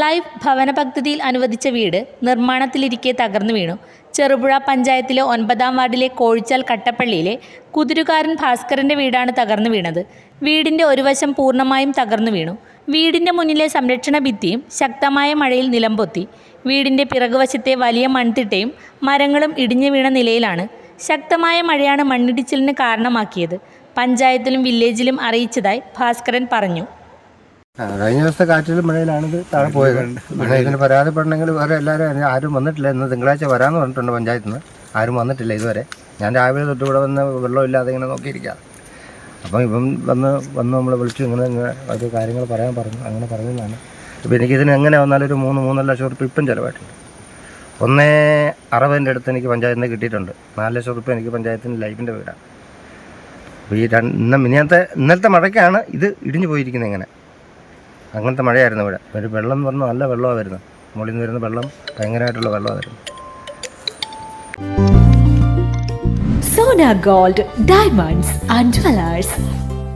Life ഭവന പദ്ധതിയിൽ അനുവദിച്ച വീട് നിർമ്മാണത്തിലിരിക്കെ തകർന്നു വീണു. ചെറുപുഴ പഞ്ചായത്തിലെ ഒൻപതാം വാർഡിലെ കോഴിച്ചാൽ കട്ടപ്പള്ളിയിലെ കുതിരുകാരൻ ഭാസ്കരന്റെ വീടാണ് തകർന്നു വീണത്. വീടിന്റെ ഒരു വശം പൂർണമായും തകർന്നു വീണു. വീടിന്റെ മുന്നിലെ സംരക്ഷണ ഭിത്തിയും ശക്തമായ മഴയിൽ നിലംപൊത്തി. വീടിന്റെ പിറകുവശത്തെ വലിയ മൺതിട്ടയും മരങ്ങളും ഇടിഞ്ഞു വീണ നിലയിലാണ് ശക്തമായ മഴയാണ് മണ്ണിടിച്ചിലിന് കാരണമാക്കിയത്. പഞ്ചായത്തിലും വില്ലേജിലും അറിയിച്ചതായി ഭാസ്കരൻ പറഞ്ഞു. കഴിഞ്ഞ ദിവസത്തെ കാറ്റിലും മഴയിലാണിത് താഴെ പോയത്. പിന്നെ ഇതിന് പരാതിപ്പെടണമെങ്കിൽ വേറെ എല്ലാവരും ആരും വന്നിട്ടില്ല. ഇന്ന് തിങ്കളാഴ്ച വരാമെന്ന് പറഞ്ഞിട്ടുണ്ട് പഞ്ചായത്തിൽ നിന്ന്. ആരും വന്നിട്ടില്ല ഇതുവരെ. ഞാൻ രാവിലെ തൊട്ട് ഇവിടെ വന്ന് വെള്ളമില്ലാതെ ഇങ്ങനെ നോക്കിയിരിക്കാം. അപ്പം ഇപ്പം വന്ന് വന്ന് നമ്മൾ വിളിച്ചു ഇങ്ങനെ അത് കാര്യങ്ങൾ പറയാൻ പറഞ്ഞു. അങ്ങനെ പറഞ്ഞതാണ്. ഇപ്പം എനിക്കിതിന് എങ്ങനെ വന്നാലും ഒരു മൂന്ന് മൂന്നര ലക്ഷം റുപ്യ ഇപ്പം ചിലവായിട്ടുണ്ട്. ഒന്നേ അറുപതിന്റെ അടുത്ത് എനിക്ക് പഞ്ചായത്തിൽ നിന്ന് കിട്ടിയിട്ടുണ്ട്. നാല് ലക്ഷം റുപ്യ എനിക്ക് പഞ്ചായത്തിന്റെ ലൈഫിന്റെ വീടാണ് അപ്പോൾ ഈ രണ്ട് ഇന്ന ഇന്നത്തെ ഇന്നലത്തെ മഴയ്ക്കാണ് ഇത് ഇടിഞ്ഞു പോയിരിക്കുന്നത് ഇങ്ങനെ. അങ്ങനത്തെ മഴയായിരുന്നു ഇവിടെ. ഒരു വെള്ളം എന്ന് പറഞ്ഞാൽ നല്ല വെള്ളമാണ് വരുന്നത് മുകളിൽ നിന്ന് വരുന്ന വെള്ളം ഭയങ്കരമായിട്ടുള്ള വെള്ളമാണ് Sona gold diamonds and jewellers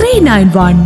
three nine one